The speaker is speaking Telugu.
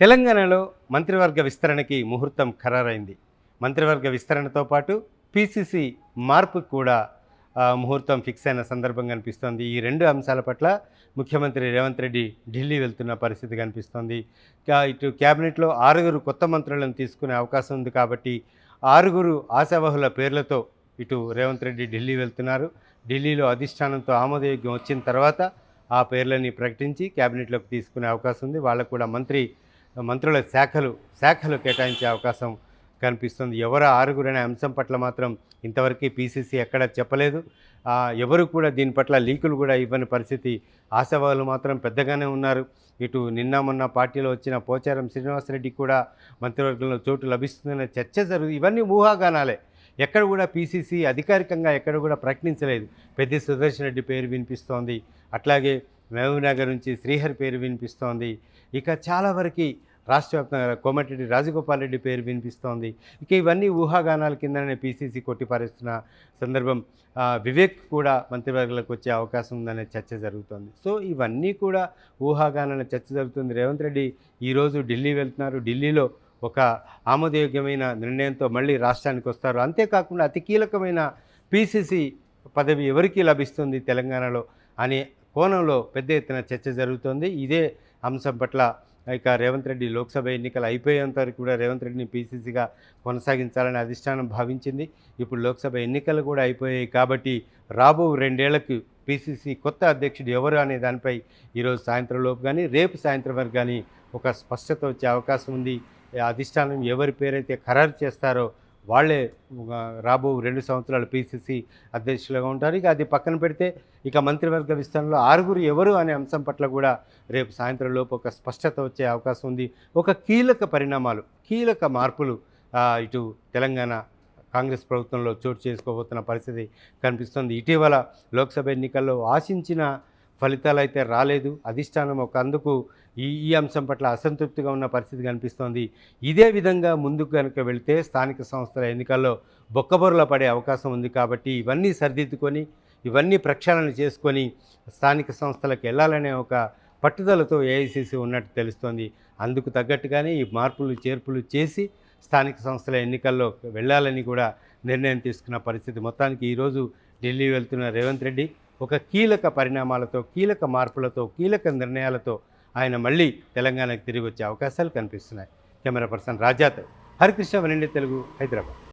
తెలంగాణలో మంత్రివర్గ విస్తరణకి ముహూర్తం ఖరారైంది. మంత్రివర్గ విస్తరణతో పాటు పిసిసి మార్పు కూడా ముహూర్తం ఫిక్స్ అయిన సందర్భం కనిపిస్తోంది. ఈ రెండు అంశాల పట్ల ముఖ్యమంత్రి రేవంత్ రెడ్డి ఢిల్లీ వెళ్తున్న పరిస్థితి కనిపిస్తోంది. ఇటు క్యాబినెట్లో ఆరుగురు కొత్త మంత్రులను తీసుకునే అవకాశం ఉంది కాబట్టి ఆరుగురు ఆశావహుల పేర్లతో ఇటు రేవంత్ రెడ్డి ఢిల్లీ వెళ్తున్నారు. ఢిల్లీలో అధిష్టానంతో ఆమోదయోగ్యం వచ్చిన తర్వాత ఆ పేర్లని ప్రకటించి క్యాబినెట్లోకి తీసుకునే అవకాశం ఉంది. వాళ్ళకు కూడా మంత్రి మంత్రుల శాఖలు శాఖలు కేటాయించే అవకాశం కనిపిస్తుంది. ఎవరు ఆరుగురు అంశం పట్ల మాత్రం ఇంతవరకు పీసీసీ ఎక్కడ చెప్పలేదు. ఎవరు కూడా దీని పట్ల లీకులు కూడా ఇవ్వని పరిస్థితి ఆశావాదులు మాత్రం పెద్దగానే ఉన్నారు. ఇటు నిన్న మొన్న పార్టీలో వచ్చిన పోచారం శ్రీనివాసరెడ్డి కూడా మంత్రివర్గంలో చోటు లభిస్తుందనే చర్చ జరుగు ఇవన్నీ ఊహాగానాలే. ఎక్కడ కూడా పీసీసీ అధికారికంగా ఎక్కడ కూడా ప్రకటించలేదు. పెద్ద సుదర్శన్ రెడ్డి పేరు వినిపిస్తోంది. అట్లాగే మహబూబ్నగర్ నుంచి శ్రీహరి పేరు వినిపిస్తోంది. ఇక చాలా వరకు రాష్ట్ర వ్యాప్తంగా కోమటిరెడ్డి రాజగోపాల్ రెడ్డి పేరు వినిపిస్తోంది. ఇక ఇవన్నీ ఊహాగానాల కిందనే పీసీసీ కొట్టిపారేస్తున్న సందర్భం వివేక్ కూడా మంత్రివర్గాలకు వచ్చే అవకాశం ఉందనే చర్చ జరుగుతోంది. సో ఇవన్నీ కూడా ఊహాగానాల చర్చ జరుగుతుంది. రేవంత్ రెడ్డి ఈరోజు ఢిల్లీ వెళ్తున్నారు. ఢిల్లీలో ఒక ఆమోదయోగ్యమైన నిర్ణయంతో మళ్ళీ రాష్ట్రానికి వస్తారు. అంతేకాకుండా అతి కీలకమైన పీసీసీ పదవి ఎవరికి లభిస్తుంది తెలంగాణలో అనే కోణంలో పెద్ద ఎత్తున చర్చ జరుగుతోంది. ఇదే అంశం పట్ల ఇక రేవంత్ రెడ్డి లోక్సభ ఎన్నికలు అయిపోయేంత వరకు కూడా రేవంత్ రెడ్డిని పీసీసీగా కొనసాగించాలని అధిష్టానం భావించింది. ఇప్పుడు లోక్సభ ఎన్నికలు కూడా అయిపోయాయి కాబట్టి రాబో రెండేళ్ళకు పీసీసీ కొత్త అధ్యక్షుడు ఎవరు అనే దానిపై ఈరోజు సాయంత్రం లోపు కానీ రేపు సాయంత్రం వరకు కానీ ఒక స్పష్టత వచ్చే అవకాశం ఉంది. అధిష్టానం ఎవరి పేరైతే ఖరారు చేస్తారో వాళ్ళే రాబో రెండు సంవత్సరాలు పీసీసీ అధ్యక్షులుగా ఉంటారు. ఇక అది పక్కన పెడితే ఇక మంత్రివర్గ విస్తరణలో ఆరుగురు ఎవరు అనే అంశం పట్ల కూడా రేపు సాయంత్రం లోపు ఒక స్పష్టత వచ్చే అవకాశం ఉంది. ఒక కీలక పరిణామాలు కీలక మార్పులు ఇటు తెలంగాణ కాంగ్రెస్ ప్రభుత్వంలో చోటు చేసుకోబోతున్న పరిస్థితి కనిపిస్తుంది. ఇటీవల లోక్సభ ఎన్నికల్లో ఆశించిన ఫలితాలు అయితే రాలేదు. అధిష్టానం ఒక అందుకు ఈ ఈ అంశం పట్ల అసంతృప్తిగా ఉన్న పరిస్థితి కనిపిస్తోంది. ఇదే విధంగా ముందుకు కనుక వెళితే స్థానిక సంస్థల ఎన్నికల్లో బొక్కబొరల పడే అవకాశం ఉంది కాబట్టి ఇవన్నీ సరిదిద్దుకొని ఇవన్నీ ప్రక్షాళన చేసుకొని స్థానిక సంస్థలకు వెళ్ళాలనే ఒక పట్టుదలతో ఏఐసిసి ఉన్నట్టు తెలుస్తోంది. అందుకు తగ్గట్టుగానే ఈ మార్పులు చేర్పులు చేసి స్థానిక సంస్థల ఎన్నికల్లో వెళ్ళాలని కూడా నిర్ణయం తీసుకున్న పరిస్థితి. మొత్తానికి ఈరోజు ఢిల్లీ వెళ్తున్న రేవంత్ రెడ్డి ఒక కీలక పరిణామాలతో కీలక మార్పులతో కీలక నిర్ణయాలతో ఆయన మళ్ళీ తెలంగాణకు తిరిగి వచ్చే అవకాశాలు కనిపిస్తున్నాయి. కెమెరా పర్సన్ రాజాతో హరికృష్ణ వనండి తెలుగు హైదరాబాద్.